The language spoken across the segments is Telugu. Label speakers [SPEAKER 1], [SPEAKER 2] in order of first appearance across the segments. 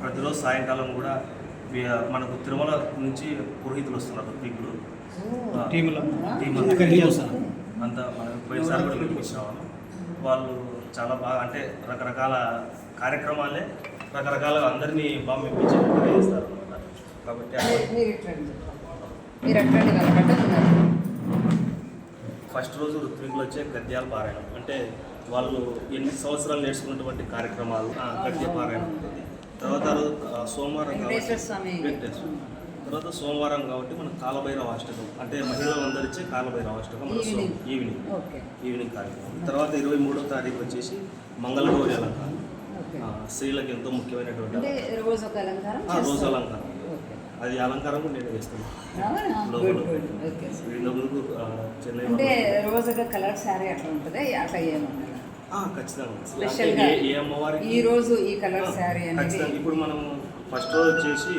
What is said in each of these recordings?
[SPEAKER 1] ప్రతిరోజు సాయంకాలం కూడా మనకు తిరుమల నుంచి పురోహితులు వస్తున్నారు
[SPEAKER 2] వస్తారు?
[SPEAKER 1] అంతా మనం పోయినసారి కూడా పిలిపించాము వాళ్ళు చాలా బాగా అంటే రకరకాల కార్యక్రమాలే రకరకాల అందరినీ బాగా మెప్పించేటట్టుగా చేస్తారు అనమాట కాబట్టి ఫస్ట్ రోజు ఋత్వికులు వచ్చే గద్యాల పారాయణం. అంటే వాళ్ళు ఎనిమిది సంవత్సరాలు నేర్చుకున్నటువంటి కార్యక్రమాలు? ఆ, గద్య పారాయణం ఉంటుంది తర్వాత సోమవారం కాబట్టి తర్వాత సోమవారం కాబట్టి మన కాలభైరవ అష్టకం. అంటే మహిళలు అందరిచ్చే కాలభైరవ అష్టకం మన సో-
[SPEAKER 3] ఈవినింగ్.
[SPEAKER 1] ఈవినింగ్ కార్యక్రమం. తర్వాత ఇరవై మూడో తారీఖు వచ్చేసి మంగళగౌరి అలంకారం. స్త్రీలకు ఎంతో ముఖ్యమైనటువంటి
[SPEAKER 3] రోజు అలంకారం
[SPEAKER 1] అది అలంకారం కూడా నేను వేస్తాను చెన్నై
[SPEAKER 3] అంటే రోజుగా కలర్ శారీ అట్లా ఉంటుంది అట్లా ఏమన్నా
[SPEAKER 1] ఖచ్చితంగా. ఏ- అమ్మవారికి
[SPEAKER 3] ఈ రోజు ఈ కలర్ శారీ అనేది
[SPEAKER 1] ఖచ్చితంగా. ఇప్పుడు మనం ఫస్ట్ రోజు వచ్చేసి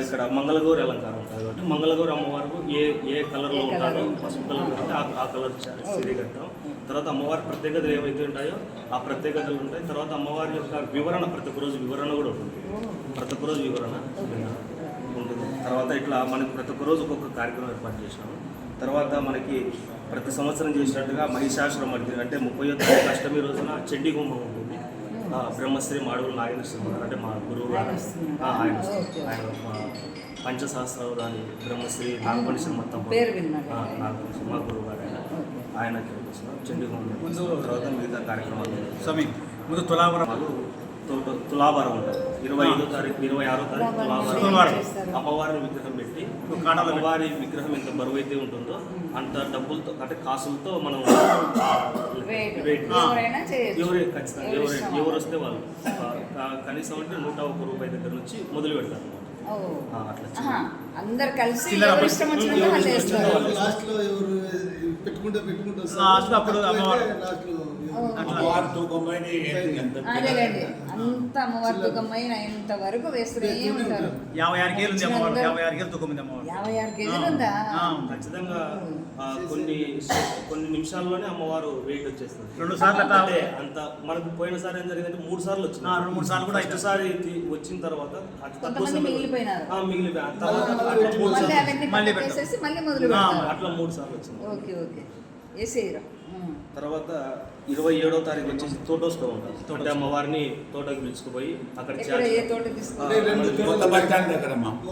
[SPEAKER 1] ఇక్కడ మంగళగౌరి అలంకారం ఉంటుంది కాబట్టి మంగళగౌరి అమ్మవారు ఏ ఏ కలర్లో ఉంటారో? పసుపు కలర్ ఉంటే ఆ- ఆ కలర్ సిరి కట్టాం తర్వాత అమ్మవారి ప్రత్యేకతలు ఏవైతే ఉంటాయో ఆ ప్రత్యేకతలు ఉంటాయి. తర్వాత అమ్మవారి యొక్క వివరణ ప్రతి ఒక్క రోజు వివరణ కూడా ఉంటుంది. ప్రతి ఒక్క రోజు వివరణ ఉంటుంది. తర్వాత ఇట్లా మనకి ప్రతి ఒక్క రోజు ఒక్కొక్క కార్యక్రమం ఏర్పాటు చేసినాము తర్వాత మనకి ప్రతి సంవత్సరం చేసినట్టుగా మహిషాసురం అంటే అంటే ముప్పై తారీఖు అష్టమి రోజున చెడ్డి కుంభం ఉంటుంది. ఆ, బ్రహ్మశ్రీ మాడుగులు నాగేశ్వరం గారు అంటే మా గురువు గారు.
[SPEAKER 3] ఆయన
[SPEAKER 1] ఆయన పంచసహస్రాలు బ్రహ్మశ్రీ నాగపణి మొత్తం. నాగపణి మా గురువు గారు ఆయన. ఆయన
[SPEAKER 2] ముందు-
[SPEAKER 1] తర్వాత మిగతా కార్యక్రమాలు.
[SPEAKER 2] స్వామి ముందు తులావరం.
[SPEAKER 1] తులాభారం ఉంటుంది ఇరవై ఐదో తారీఖు ఇరవై ఆరో తారీఖు
[SPEAKER 3] తులాభారం?
[SPEAKER 1] అమ్మవారిని విగ్రహం పెట్టి. అమ్మవారి విగ్రహం ఎంత బరువు అయితే ఉంటుందో అంత డబ్బులతో అంటే కాసులతో మనం ఎవరే ఖచ్చితంగా
[SPEAKER 3] ఎవరి
[SPEAKER 1] ఎవరు. వస్తే వాళ్ళు. కనీసం అంటే నూట ఒక రూపాయి దగ్గర నుంచి మొదలు పెడతారు.
[SPEAKER 3] అందరు కలిసి
[SPEAKER 4] పెట్టుకుంటే పెట్టుకుంటే. లాస్ట్లో
[SPEAKER 3] ఓ.
[SPEAKER 5] అమ్మవారి తూకంపైన ఎంత
[SPEAKER 3] అదేలేండి అంత అమ్మవారి దుఃఖమైన ఇంత వరకు వేస్తూనే ఉంటారు
[SPEAKER 2] యాభై ఆరు కేలు ఉంది అమ్మవారు యాభై ఆరు కేలు తూకం ఉంది అమ్మవారు.
[SPEAKER 3] యాభై ఆరు కేజీలు ఉందా?
[SPEAKER 1] ఖచ్చితంగా కొన్ని కొన్ని నిమిషాల్లోనే అమ్మవారు వెయిట్ వచ్చేస్తుంది.
[SPEAKER 2] రెండు సార్లు
[SPEAKER 1] అంటే అంత మనకు పోయినసారి ఏం జరిగిందంటే మూడు సార్లు వచ్చింది.
[SPEAKER 2] రెండు మూడు సార్లు కూడా
[SPEAKER 1] ఫస్ట్ సారి తీ- వచ్చిన తర్వాత
[SPEAKER 3] మిగిలిపోయినారు. మళ్ళీ మొదలు
[SPEAKER 1] అట్లా మూడు సార్లు వచ్చింది.
[SPEAKER 3] Okay okay. వేసేయరు.
[SPEAKER 1] తర్వాత ఇరవై ఏడో తారీఖు వచ్చేసి తోటోత్సవం అంటే అమ్మవారిని తోటకి పిలుచుకుపోయి అక్కడ
[SPEAKER 3] తోట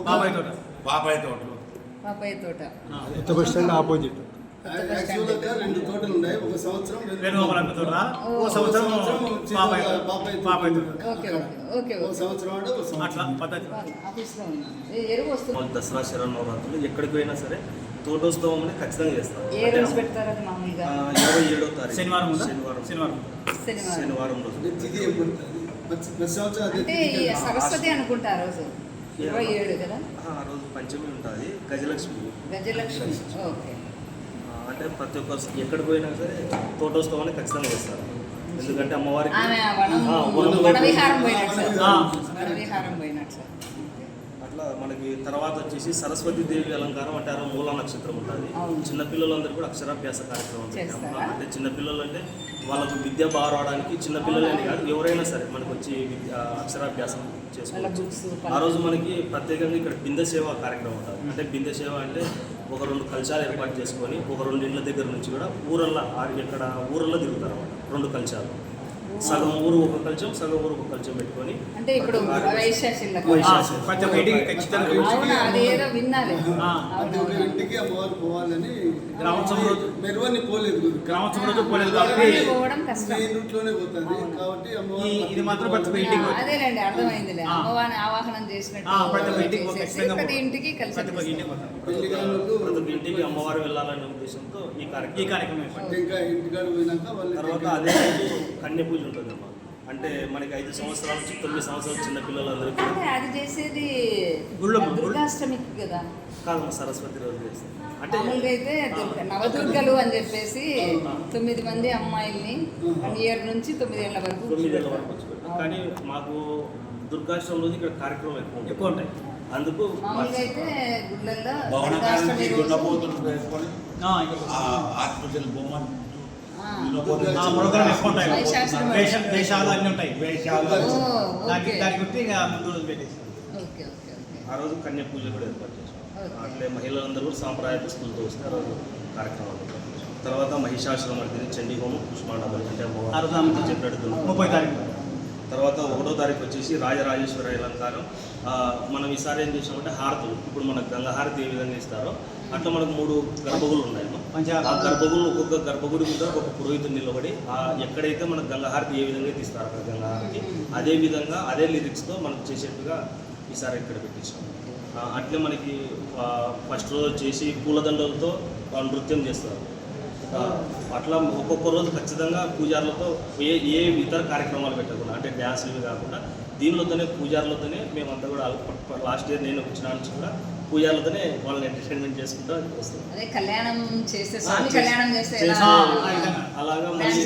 [SPEAKER 2] బాబాయ్ తోట.
[SPEAKER 5] బాబాయ్ తోటలో
[SPEAKER 3] పాపాయ తోట.
[SPEAKER 6] కొత్త బస్ స్టాండ్? ఆపోజిట్.
[SPEAKER 4] రెండు తోటలు ఉన్నాయి. ఒక సంవత్సరం
[SPEAKER 2] తోట. ఓ. సంవత్సరం బాబాయ్ తోట. తోట.
[SPEAKER 3] ఓకే
[SPEAKER 4] సంవత్సరం
[SPEAKER 2] అట్లా పద్ధతి.
[SPEAKER 1] దసరా శరణవరాత్రులు ఎక్కడికి పోయినా సరే తోటోత్సవం ఖచ్చితంగా చేస్తారు
[SPEAKER 3] ఏ రోజు పెడతారు అది మామూలుగా?
[SPEAKER 1] ఇరవై ఏడో తారీఖు.
[SPEAKER 2] శనివారం
[SPEAKER 1] శనివారం.
[SPEAKER 2] శనివారం.
[SPEAKER 3] శనివారం.
[SPEAKER 1] శనివారం రోజు.
[SPEAKER 4] అంటే.
[SPEAKER 3] సరస్వతి అనుకుంటా ఆ రోజు. ఇరవై ఏడు కదా?
[SPEAKER 1] ఆ రోజు పంచమి ఉంటుంది. గజలక్ష్మి.
[SPEAKER 3] గజలక్ష్మి. ఓకే.
[SPEAKER 1] ఆ, అంటే ప్రతి ఒక్క ఎక్కడికి పోయినా సరే తోటోత్సవం అనేది ఖచ్చితంగా చేస్తారు. ఎందుకంటే అమ్మవారికి
[SPEAKER 3] వనవిహారం పోయినట్లు
[SPEAKER 2] ఆ.
[SPEAKER 3] వనవిహారం పోయినట్లు
[SPEAKER 1] అట్లా మనకి తర్వాత వచ్చేసి సరస్వతి దేవి అలంకారం అంటే రోజు మూల నక్షత్రం ఉంటుంది. చిన్నపిల్లలందరూ కూడా అక్షరాభ్యాస కార్యక్రమం? అంటే చిన్నపిల్లలు అంటే వాళ్ళకు విద్య బాగా రావడానికి చిన్నపిల్లలని కాదు ఎవరైనా సరే మనకు వచ్చి విద్య అక్షరాభ్యాసం చేసుకోవచ్చు. ఆ రోజు మనకి ప్రత్యేకంగా ఇక్కడ బిందె సేవ కార్యక్రమం ఉంటుంది. అంటే బిందె సేవ అంటే ఒక రెండు కలశాలు ఏర్పాటు చేసుకొని ఒక రెండు ఇండ్ల దగ్గర నుంచి కూడా ఊరల్లో ఇక్కడ ఊరల్లో తిరుగుతారు రెండు కలశాలు సగం ఊరు ఒక కలశం సగం ఊరు ఒక కలశం పెట్టుకొని
[SPEAKER 3] అంటే ఇప్పుడు
[SPEAKER 2] ప్రతి ఖచ్చితంగా
[SPEAKER 3] విన్నాలి
[SPEAKER 4] ఇంటికి అమ్మవారు పోవాలని
[SPEAKER 2] గ్రామోత్సవం రోజు
[SPEAKER 4] మెరువని పోలేదు గురు.
[SPEAKER 2] గ్రామోత్సవం రోజు పోలేదు కాబట్టి
[SPEAKER 4] మెయిన్ రూట్లోనే పోతుంది. కాబట్టి అమ్మవారు
[SPEAKER 2] ఇది మాత్రం ప్రతి ఒక్క ఇంటికి.
[SPEAKER 3] అమ్మవారిని ఆవాహనం చేసినట్టు
[SPEAKER 2] ఆ, ప్రతి ఒక్క ఇంటికి
[SPEAKER 3] చేసేసి
[SPEAKER 2] ఖచ్చితంగా
[SPEAKER 3] ప్రతి
[SPEAKER 2] పోవాలి.
[SPEAKER 3] ఇంటికి కలిసి
[SPEAKER 2] ప్రతి ఒక్క ఇంటికి పోతాం.
[SPEAKER 4] పెళ్ళి కానులకు
[SPEAKER 1] ప్రతి ఒక్క ఇంటికి అమ్మవారు వెళ్ళాలనే ఉద్దేశంతో ఈ
[SPEAKER 2] ఈ
[SPEAKER 1] కార్యక్రమం.
[SPEAKER 4] ఇంకా ఇంటికాడ పోయినాక
[SPEAKER 1] తర్వాత అదే కన్య పూజ ఉంటుంది అమ్మా అంటే మనకి ఐదు సంవత్సరాల నుంచి తొమ్మిది సంవత్సరాల చిన్న పిల్లలందరికీ
[SPEAKER 3] అంటే అది చేసేది
[SPEAKER 2] గుళ్ళో-
[SPEAKER 3] దుర్గాష్టమికి కదా.
[SPEAKER 1] కాదమ్మా సరస్వతి రోజు చేస్తాం అంటే
[SPEAKER 3] మామూలుగా అయితే దుర్గ నవదుర్గలు అని చెప్పేసి తొమ్మిది మంది అమ్మాయిల్ని వన్ ఇయర్ నుంచి తొమ్మిది ఏళ్ళ వరకు
[SPEAKER 1] తొమ్మిదేళ్ళ వరకు. కానీ మాకు దుర్గాష్టమి రోజు ఇక్కడ కార్యక్రమం ఎక్కువ.
[SPEAKER 2] ఎక్కువ ఉంటాయి
[SPEAKER 1] అందుకు
[SPEAKER 3] మామూలుగా అయితే గుళ్ళల్లో దుర్గాష్టమి రోజు
[SPEAKER 5] దున్నపోతులు వేసుకొని
[SPEAKER 2] ప్రోగ్రామ్ ఎక్కువ ఉంటాయి వేష- వేషాలు అన్నీ ఉంటాయి.
[SPEAKER 5] వేషాలు
[SPEAKER 2] దానికి
[SPEAKER 3] ఓకే.
[SPEAKER 2] దానికి గుర్తి ఇంకా ముందు రోజు పెట్టేసి
[SPEAKER 1] ఆ రోజు కన్యా పూజ కూడా ఏర్పాటు చేసాం
[SPEAKER 3] ఓకే.
[SPEAKER 1] అట్లే మహిళలందరూ కూడా సాంప్రదాయ దుస్తులతో వస్తే ఆ రోజు కార్యక్రమాలు. తర్వాత మహిషాసురం అంటే చండీ హోమం పుష్పాండబలి అంటే అమ్మవారు
[SPEAKER 2] ఆ రోజు ఆమె
[SPEAKER 1] చెప్పినట్టు
[SPEAKER 2] ముప్పై తారీఖు.
[SPEAKER 1] తర్వాత ఒకటో తారీఖు వచ్చేసి రాజరాజేశ్వరి అలంకారం. ఆ, మనం ఈసారి ఏం చేసామంటే హారతులు. ఇప్పుడు మనకు గంగ హారతి ఏ విధంగా ఇస్తారో అట్లా మనకు మూడు గర్భగులు ఉన్నాయి. ఆ గర్భగుడు ఒక్కొక్క గర్భగుడి మీద ఒక పురోహితుడు నిలబడి ఆ ఎక్కడైతే మనకు గంగాహారతి ఏ విధంగా తీస్తారో అక్కడ గంగాహారతి అదే విధంగా అదే లిరిక్స్తో మనకు చేసేట్టుగా ఈసారి ఇక్కడ పెట్టించాం. అట్లే మనకి ఫస్ట్ రోజు వచ్చేసి పూలదండలతో నృత్యం చేస్తారు. అట్లా ఒక్కొక్క రోజు ఖచ్చితంగా పూజారులతో ఏ ఏ ఇతర కార్యక్రమాలు పెట్టకుండా అంటే డ్యాన్సులు కాకుండా దీనిలోతోనే పూజారులతోనే మేమంతా కూడా లాస్ట్ ఇయర్ నేను వచ్చిన నుంచి కూడా పూజారులతోనే వాళ్ళని ఎంటర్టైన్మెంట్ చేసుకుంటూ వస్తాం.
[SPEAKER 3] అదే కళ్యాణం చేస్తే స్వామి కళ్యాణం.
[SPEAKER 1] అలాగా మనకి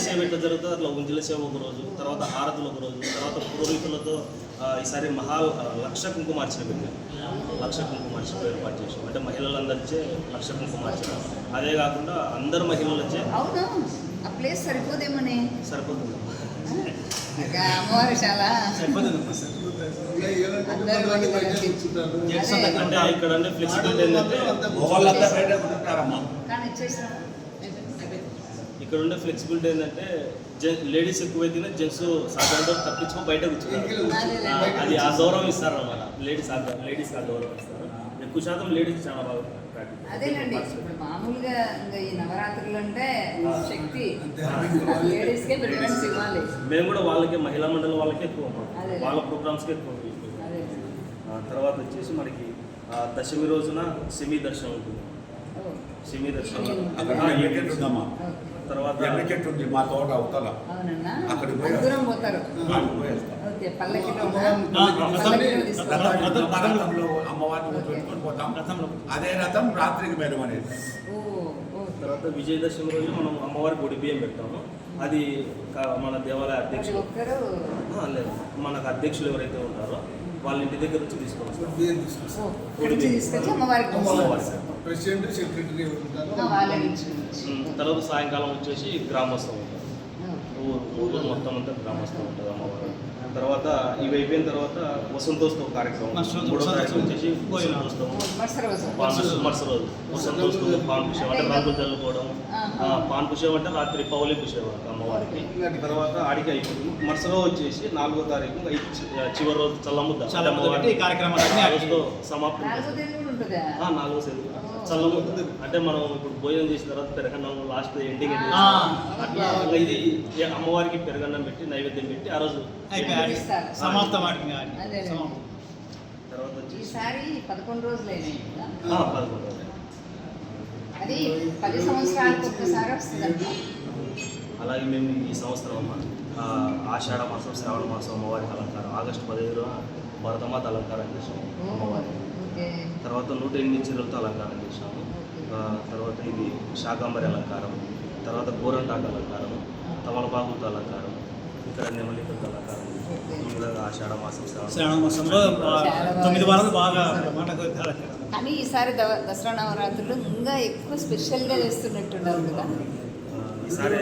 [SPEAKER 1] సేవ ఎట్లా జరుగుతుంది అట్లా ఉంజల సేవ ఒక రోజు తర్వాత హారతులు ఒక రోజు తర్వాత పురోహితులతో ఆ, ఈసారి మహా లక్ష కుంకుమార్చన పెట్టాం లక్ష కుంకుమార్చన ఏర్పాటు చేసాం అంటే మహిళలందరిచే లక్ష కుంకుమార్చన. అదే కాకుండా అందరు మహిళలు వచ్చే
[SPEAKER 3] అవును. ఆ ప్లేస్ సరిపోదేమని?
[SPEAKER 1] సరిపోతుంది.
[SPEAKER 3] అమ్మవారి చాలా
[SPEAKER 1] ఇక్కడ ఉండే ఫ్లెక్సిబిలిటీ ఏంటంటే లేడీస్ ఎక్కువైతేనే జెంట్స్ సాధారణ తప్పించుకొని బయట కూర్చుంటారు అది ఆ గౌరవం ఇస్తారు అనమాట లేడీస్ ఆ లేడీస్ ఆ గౌరవం ఇస్తారు. ఎక్కువ శాతం లేడీస్ చాలా బాగా practice
[SPEAKER 3] అదేనండి. ఇప్పుడు మామూలుగా ఇంకా ఈ నవరాత్రులు అంటే శక్తి. లేడీస్కే ప్రిఫరెన్స్ ఇవ్వాలి.
[SPEAKER 1] మేము కూడా వాళ్ళకి మహిళా మండలి వాళ్ళకే ఎక్కువ. వాళ్ళ ప్రోగ్రామ్స్కి ఎక్కువ ఉంది.
[SPEAKER 3] అదే.
[SPEAKER 1] ఆ, తర్వాత వచ్చేసి మనకి ఆ, దశమి రోజున సెమీ దర్శనం ఉంటుంది. సెమీ దర్శనం. తర్వాత
[SPEAKER 5] మా తోట అవతల.
[SPEAKER 3] అవునన్నా?
[SPEAKER 5] అక్కడికి పోయి
[SPEAKER 2] రథంలో.
[SPEAKER 5] అమ్మవారిని పోతాం. అదే రథం రాత్రికి
[SPEAKER 3] ఓ ఓకే
[SPEAKER 1] తర్వాత విజయదశమి రోజు మనం అమ్మవారికి ఒడి బియ్యం పెడతాము. అది మన దేవాలయ అధ్యక్షులు లేదు. మనకు అధ్యక్షులు ఎవరైతే ఉంటారో వాళ్ళ ఇంటి దగ్గర నుంచి తీసుకొని అమ్మవారి. ఉమ్, తర్వాత సాయంకాలం వచ్చేసి గ్రామోత్సవం. ఊరు ఊరు మొత్తం అంతా గ్రామోత్సవం ఉంటుంది అమ్మవారు. తర్వాత ఇవి అయిపోయిన తర్వాత వసంతోత్సవ కార్యక్రమం మూడో. వచ్చేసి. వసంతోత్సవం.
[SPEAKER 3] మరుస రోజు.
[SPEAKER 1] పాన్ వసంతోత్సవం అంటే రంగులు చల్లుకోవడం. పాన్ పుష్యం అంటే రాత్రి పౌలి పుష్యం అమ్మవారికి. తర్వాత ఆడికి అయిపోయింది మరుస రోజు వచ్చేసి నాలుగో తారీఖు చివరి రోజు చల్లముద్ద. రోజుతో సమాప్తం.
[SPEAKER 3] నాలుగో
[SPEAKER 1] చేస్తాం. అంటే మనం ఇప్పుడు భోజనం చేసిన తర్వాత పెరగన్నం లాస్ట్ ఎండింగ్
[SPEAKER 2] ఆ.
[SPEAKER 1] అట్లా ఇంకా ఇది అమ్మవారికి పెరగన్నం పెట్టి నైవేద్యం పెట్టి ఆ రోజు.
[SPEAKER 2] సమాప్తం
[SPEAKER 1] తర్వాత
[SPEAKER 3] ఈసారి పదకొండు రోజులు అయినాయి కదా?
[SPEAKER 1] ఆ, పదకొండు రోజులు.
[SPEAKER 3] అది పది సంవత్సరాలకు ఒక్కసారి వస్తుందంట.
[SPEAKER 1] అలాగే మేము ఈ సంవత్సరం అమ్మ, ఆ, ఆషాఢ మాసం శ్రావణ మాసం అమ్మవారికి అలంకారం. ఆగస్టు పదిహేను భరతమాత అలంకారం చేసాము అమ్మవారికి. తర్వాత నూట ఎనిమిది చీరలతో అలంకారం చేసాము ఆ, తర్వాత ఇది శాకాంబరి అలంకారం తర్వాత గోరంటాకు అలంకారం తమలపాకులతో అలంకారం ఇక్కడ నెమలికలతో అలంకారం ఈ విధంగా ఆషాఢ మాసం శ్రావణ
[SPEAKER 2] శ్రావణ మాసంలో ఆ, తొమ్మిది వారాలు బాగా.
[SPEAKER 3] కానీ ఈసారి దసరా నవరాత్రులు ఇంకా ఎక్కువ స్పెషల్గా చేస్తున్నట్టున్నారు కదా.
[SPEAKER 1] ఈసారి